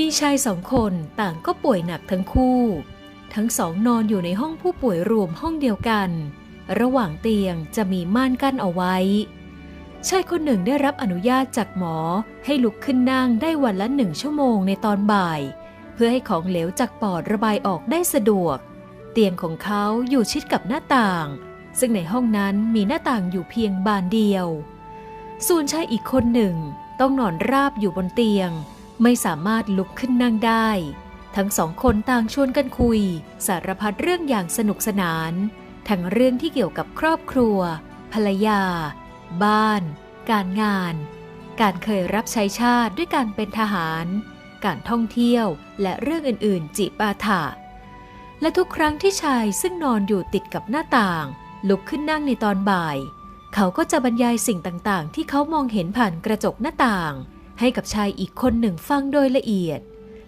มีชายสองคนต่างก็ป่วยหนักทั้งคู่ ทั้งสองนอนอยู่ในห้องผู้ป่วยรวมห้องเดียวกัน ระหว่างเตียงจะมีม่านกั้นเอาไว้ ชายคนหนึ่งได้รับอนุญาตจากหมอให้ลุกขึ้นนั่งได้วันละหนึ่งชั่วโมงในตอนบ่าย เพื่อให้ของเหลวจากปอดระบายออกได้สะดวก เตียงของเขาอยู่ชิดกับหน้าต่าง ซึ่งในห้องนั้นมีหน้าต่างอยู่เพียงบานเดียว ส่วนชายอีกคนหนึ่งต้องนอนราบอยู่บนเตียง ไม่สามารถลุกขึ้นนั่งได้ ทั้งสองคนต่างชวนกันคุย สารพัดเรื่องอย่างสนุกสนาน ทั้งเรื่องที่เกี่ยวกับครอบครัว ภรรยา บ้าน การงาน การเคยรับใช้ชาติด้วยการเป็นทหาร การท่องเที่ยวและเรื่องอื่น ๆ จิปาถะและทุกครั้งที่ชายซึ่งนอนอยู่ติดกับหน้าต่าง ลุกขึ้นนั่งในตอนบ่าย เขาก็จะบรรยายสิ่งต่างๆ ที่เขามองเห็นผ่านกระจกหน้าต่าง ให้กับชายอีกคนหนึ่งฟังโดยละเอียด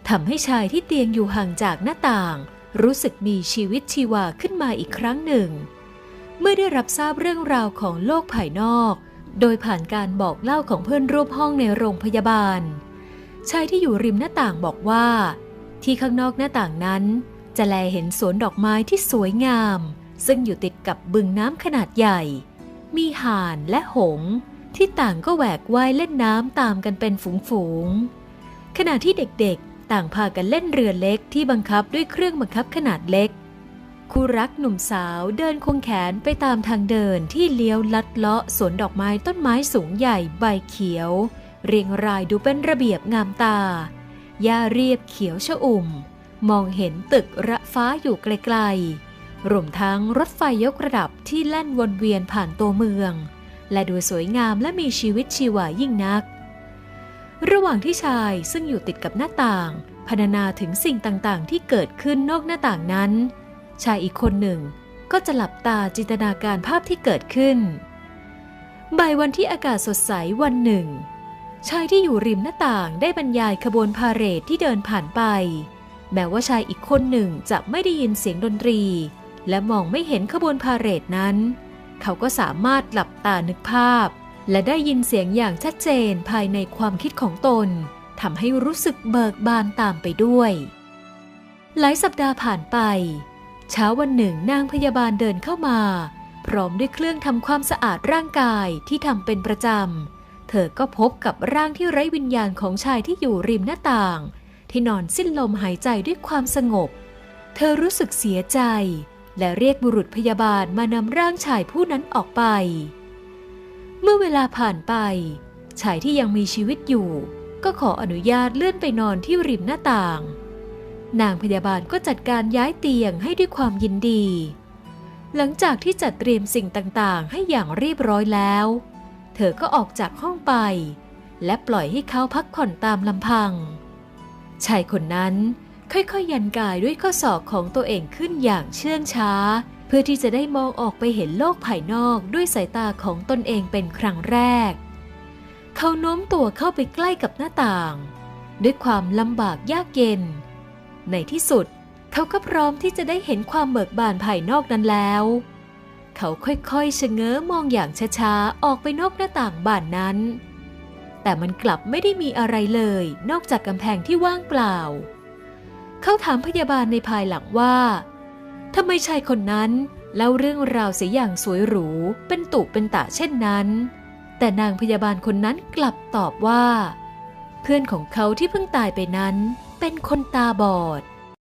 ทำให้ชายที่เตียงอยู่ห่างจากหน้าต่าง รู้สึกมีชีวิตชีวาขึ้นมาอีกครั้งหนึ่ง เมื่อได้รับทราบเรื่องราวของโลกภายนอก โดยผ่านการบอกเล่าของเพื่อนร่วมห้องในโรงพยาบาล ชายที่อยู่ริมหน้าต่างบอกว่า ที่ข้างนอกหน้าต่างนั้น จะแลเห็นสวนดอกไม้ที่สวยงาม ซึ่งอยู่ติดกับบึงน้ำขนาดใหญ่ มีห่านและหงส์ ที่ต่างก็แหวกว่ายเล่นน้ำตามกันเป็นฝูงๆขณะที่เด็กๆ ต่างพากันเล่นเรือเล็กที่บังคับด้วยเครื่องบังคับขนาดเล็ก คู่รักหนุ่มสาวเดินควงแขนไปตามทางเดินที่เลี้ยวลัดเลาะสวนดอกไม้ต้นไม้สูงใหญ่ใบเขียว เรียงรายดูเป็นระเบียบงามตาหญ้าเรียบเขียวชอุ่ม มองเห็นตึกระฟ้าอยู่ไกลๆรวมทั้งรถไฟยกระดับที่แล่นวนเวียนผ่านตัวเมือง และดูสวยงามและมีชีวิตชีวายิ่งนัก ระหว่างที่ชายซึ่งอยู่ติดกับหน้าต่างพรรณนาถึงสิ่งต่างๆ ที่เกิดขึ้นนอกหน้าต่างนั้น ชายอีกคนหนึ่งก็จะหลับตาจินตนาการภาพที่เกิดขึ้น บ่ายวันที่อากาศสดใสวันหนึ่ง ชายที่อยู่ริมหน้าต่างได้บรรยายขบวนพาเหรดที่เดินผ่านไป แม้ว่าชายอีกคนหนึ่งจะไม่ได้ยินเสียงดนตรี และมองไม่เห็นขบวนพาเหรดนั้น เขาก็สามารถหลับตานึกภาพ และได้ยินเสียงอย่างชัดเจนภายในความคิดของตนทำให้รู้สึกเบิกบานตามไปด้วย หลายสัปดาห์ผ่านไป เช้าวันหนึ่งนางพยาบาลเดินเข้ามา พร้อมด้วยเครื่องทำความสะอาดร่างกายที่ทำเป็นประจำ เธอก็พบกับร่างที่ไร้วิญญาณของชายที่อยู่ริมหน้าต่าง ที่นอนสิ้นลมหายใจด้วยความสงบ เธอรู้สึกเสียใจ และเรียกบุรุษพยาบาลมานำร่างชายผู้นั้นออกไป เมื่อเวลาผ่านไป ชายที่ยังมีชีวิตอยู่ ก็ขออนุญาตเลื่อนไปนอนที่ริมหน้าต่าง นางพยาบาลก็จัดการย้ายเตียงให้ด้วยความยินดี หลังจากที่จัดเตรียมสิ่งต่างๆ ให้อย่างเรียบร้อยแล้ว เธอก็ออกจากห้องไป และปล่อยให้เขาพักผ่อนตามลำพัง ชายคนนั้น ค่อยๆยันกายด้วยข้อศอกของตัวเองขึ้นอย่างเชื่องช้า เพื่อที่จะได้มองออกไปเห็นโลกภายนอกด้วยสายตาของตนเองเป็นครั้งแรก เขาโน้มตัวเข้าไปใกล้กับหน้าต่าง ด้วยความลำบากยากเย็น ในที่สุด เขาก็พร้อมที่จะได้เห็นความเบิกบานภายนอกนั้นแล้ว เขาค่อยๆชะเง้อมองอย่างช้าๆออกไปนอกหน้าต่างบานนั้น แต่มันกลับไม่ได้มีอะไรเลย นอกจากกำแพงที่ว่างเปล่า เขาถามพยาบาลในภายหลังว่าทำไมชายคนนั้นเล่าเรื่องราวเสียอย่างสวยหรู เป็นตุเป็นตะเช่นนั้น แต่นางพยาบาลคนนั้นกลับตอบว่า เพื่อนของเขาที่เพิ่งตายไปนั้น เป็นคนตาบอด